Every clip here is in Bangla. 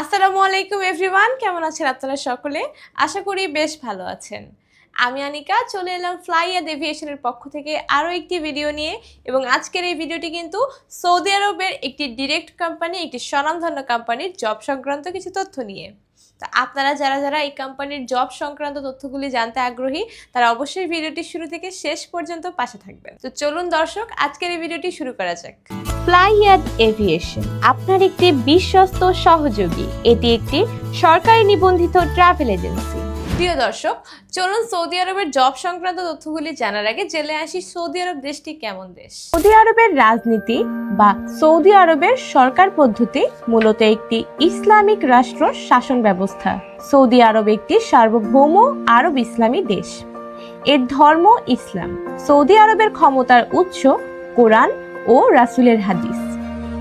আসসালামু আলাইকুম এভরিওয়ান কেমন আছেন আপনারা সকলে? আশা করি বেশ ভালো আছেন। আমি আনিকা, চলে এলাম ফ্লাই অ্যান্ড এভিয়েশনের পক্ষ থেকে আরও একটি ভিডিও নিয়ে। এবং আজকের এই ভিডিওটি কিন্তু সৌদি আরবের একটি ডিরেক্ট কোম্পানি একটি স্বনামধন্য কোম্পানির জব সংক্রান্ত কিছু তথ্য নিয়ে। তো আপনারা যারা যারা এই কোম্পানির জব সংক্রান্ত তথ্যগুলি জানতে আগ্রহী, তারা অবশ্যই ভিডিওটি শুরু থেকে শেষ পর্যন্ত পাশে থাকবেন। তো চলুন দর্শক, আজকের এই ভিডিওটি শুরু করা যাক। ফ্লাইয়াদ এভিয়েশন, আপনার একটি বিশ্বস্ত সহযোগী। এটি একটি সরকারি নিবন্ধিত ট্রাভেল এজেন্সি প্রিয় দর্শক, চলুন সৌদি আরবের জব সংক্রান্ত তথ্যগুলি জানার আগে জেলে আসি সৌদি আরব দেশটি কেমন দেশ। সৌদি আরবের রাজনীতি বা সৌদি আরবের সরকার পদ্ধতি মূলত একটি ইসলামিক রাষ্ট্র শাসন ব্যবস্থা। সৌদি আরব একটি সার্বভৌম আরব ইসলামী দেশ। এর ধর্ম ইসলাম। সৌদি আরবের ক্ষমতার উৎস কোরআন ও রাসুলের হাদিস।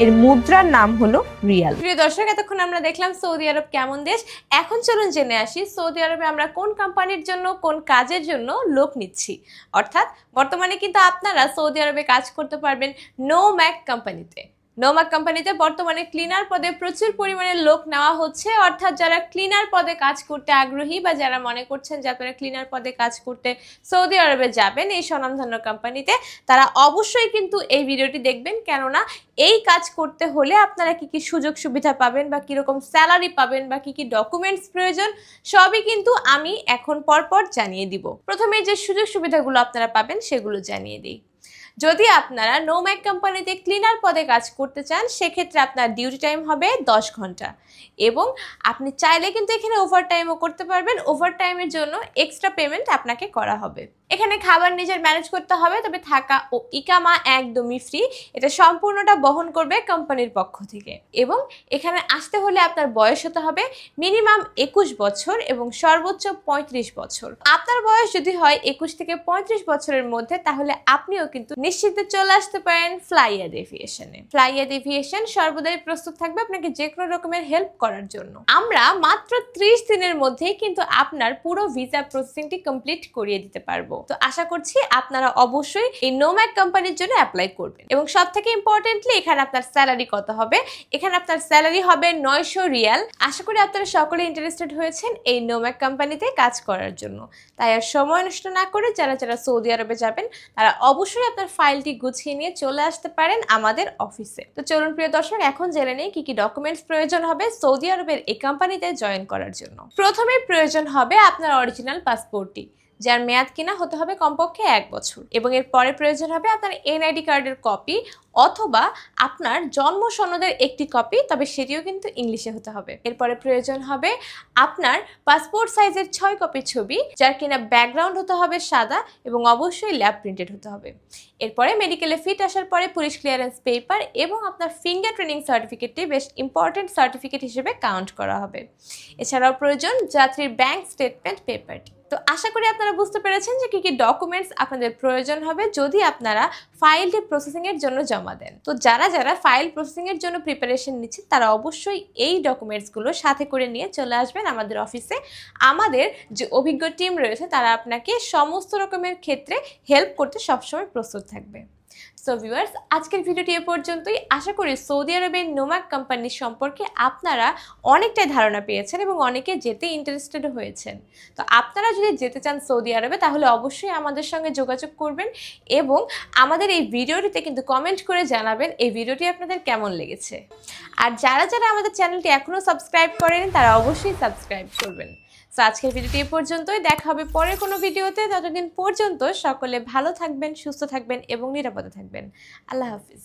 এর মুদ্রার নাম হলো রিয়াল। প্রিয় দর্শক, এতক্ষণ আমরা দেখলাম সৌদি আরব কেমন দেশ। এখন চলুন জেনে আসি সৌদি আরবে আমরা কোন কোম্পানির জন্য, কোন কাজের জন্য লোক নিচ্ছি। অর্থাৎ বর্তমানে কিন্তু আপনারা সৌদি আরবে কাজ করতে পারবেন নো ম্যাক কোম্পানিতে নোমাক কোম্পানিতে বর্তমানে ক্লিনার পদে প্রচুর পরিমাণে লোক নেওয়া হচ্ছে। অর্থাৎ যারা ক্লিনার পদে কাজ করতে আগ্রহী বা যারা মনে করছেন যে আপনারা ক্লিনার পদে কাজ করতে সৌদি আরবে যাবেন এই স্বনামধন্য কোম্পানিতে, তারা অবশ্যই কিন্তু এই ভিডিওটি দেখবেন। কেননা, এই কাজ করতে হলে আপনারা কি কি সুযোগ সুবিধা পাবেন বা কীরকম স্যালারি পাবেন বা কি কি ডকুমেন্টস প্রয়োজন, সবই কিন্তু আমি এখন পরপর জানিয়ে দিব। প্রথমে যে সুযোগ সুবিধাগুলো আপনারা পাবেন সেগুলো জানিয়ে দিই। যদি আপনারা নোম্যাক কোম্পানিতে ক্লিনার পদে কাজ করতে চান, সেক্ষেত্রে আপনার ডিউটি টাইম হবে দশ ঘণ্টা। এবং আপনি চাইলে কিন্তু এখানে ওভারটাইমও করতে পারবেন। ওভার টাইমের জন্য এক্সট্রা পেমেন্ট আপনাকে করা হবে। এখানে খাবার নিজের ম্যানেজ করতে হবে, তবে থাকা ও ইকামা একদমই ফ্রি এটা সম্পূর্ণটা বহন করবে কোম্পানির পক্ষ থেকে। এবং এখানে আসতে হলে আপনার বয়স হতে হবে মিনিমাম একুশ বছর এবং সর্বোচ্চ পঁয়ত্রিশ বছর। আপনার বয়স যদি হয় একুশ থেকে পঁয়ত্রিশ বছরের মধ্যে, তাহলে আপনিও কিন্তু নিশ্চিন্তে চলে আসতে পারেন ফ্লাইয়ার এভিয়েশনে ফ্লাইয়ার এভিয়েশন সর্বদাই প্রস্তুত থাকবে আপনাকে যে কোনো রকমের হেল্প করার জন্য। আমরা মাত্র ত্রিশ দিনের মধ্যেই কিন্তু আপনার পুরো ভিসা প্রসেসিংটি কমপ্লিট করিয়ে দিতে পারব। তো আশা করছি আপনারা অবশ্যই এই নোম্যাক কোম্পানির জন্য অ্যাপ্লাই করবেন। এবং সব থেকে ইম্পর্টেন্টলি এখানে আপনার স্যালারি কত হবে? এখানে আপনার স্যালারি হবে নয়শো রিয়াল। আশা করি আপনারা সকলে ইন্টারেস্টেড হয়েছেন এই নোম্যাক কোম্পানিতে কাজ করার জন্য। তাই আর সময় নষ্ট না করে যারা যারা সৌদি আরবে যাবেন, তারা অবশ্যই আপনার ফাইলটি গুছিয়ে নিয়ে চলে আসতে পারেন আমাদের অফিসে তো চলুন প্রিয় দর্শক, এখন জেনে নেই কি কি ডকুমেন্টস প্রয়োজন হবে সৌদি আরবের এই কোম্পানিতে জয়েন করার জন্য। প্রথমে প্রয়োজন হবে আপনার অরিজিনাল পাসপোর্টটি যার মেয়াদ কিনা হতে হবে কমপক্ষে এক বছর। এবং এর পরে প্রয়োজন হবে আপনার এনআইডি কার্ডের কপি অথবা আপনার জন্ম সনদের একটি কপি তবে সেটিও কিন্তু ইংলিশে হতে হবে। এরপরে প্রয়োজন হবে আপনার পাসপোর্ট সাইজের ছয় কপি ছবি, যার কিনা ব্যাকগ্রাউন্ড হতে হবে সাদা এবং অবশ্যই ল্যাব প্রিন্টেড হতে হবে। এরপরে মেডিকেলে ফিট আসার পরে পুলিশ ক্লিয়ারেন্স পেপার এবং আপনার ফিঙ্গার ট্রেনিং সার্টিফিকেটটি বেশ ইম্পর্টেন্ট সার্টিফিকেট হিসেবে কাউন্ট করা হবে। এছাড়াও প্রয়োজন যাত্রীর ব্যাংক স্টেটমেন্ট পেপারটি তো আশা করি আপনারা বুঝতে পেরেছেন যে কী কী ডকুমেন্টস আপনাদের প্রয়োজন হবে, যদি আপনারা ফাইলটি প্রসেসিংয়ের জন্য জমা জমা দেন। তো যারা যারা ফাইল প্রসেসিং এর জন্য প্রিপারেশন নিচ্ছেন, তারা অবশ্যই এই ডকুমেন্টসগুলো সাথে করে নিয়ে চলে আসবেন আমাদের অফিসে আমাদের যে অভিজ্ঞ টিম রয়েছে, তারা আপনাকে সমস্ত রকমের ক্ষেত্রে হেল্প করতে সবসময় প্রস্তুত থাকবে। সো ভিউয়ার্স আজকের ভিডিওটি এ পর্যন্তই। আশা করি সৌদি আরবের নোমাক কোম্পানির সম্পর্কে আপনারা অনেকটাই ধারণা পেয়েছেন এবং অনেকে যেতে ইন্টারেস্টেড হয়েছেন। তো আপনারা যদি যেতে চান সৌদি আরবে, তাহলে অবশ্যই আমাদের সঙ্গে যোগাযোগ করবেন এবং আমাদের এই ভিডিওটিতে কিন্তু কমেন্ট করে জানাবেন এই ভিডিওটি আপনাদের কেমন লেগেছে। আর যারা যারা আমাদের চ্যানেলটি এখনও সাবস্ক্রাইব করেন, তারা অবশ্যই সাবস্ক্রাইব করবেন। তো আজকের ভিডিওটি এ পর্যন্তই। দেখা হবে পরের কোনো ভিডিওতে। ততদিন পর্যন্ত সকলে ভালো থাকবেন, সুস্থ থাকবেন এবং নিরাপদে থাকবেন আল্লাহ হাফিজ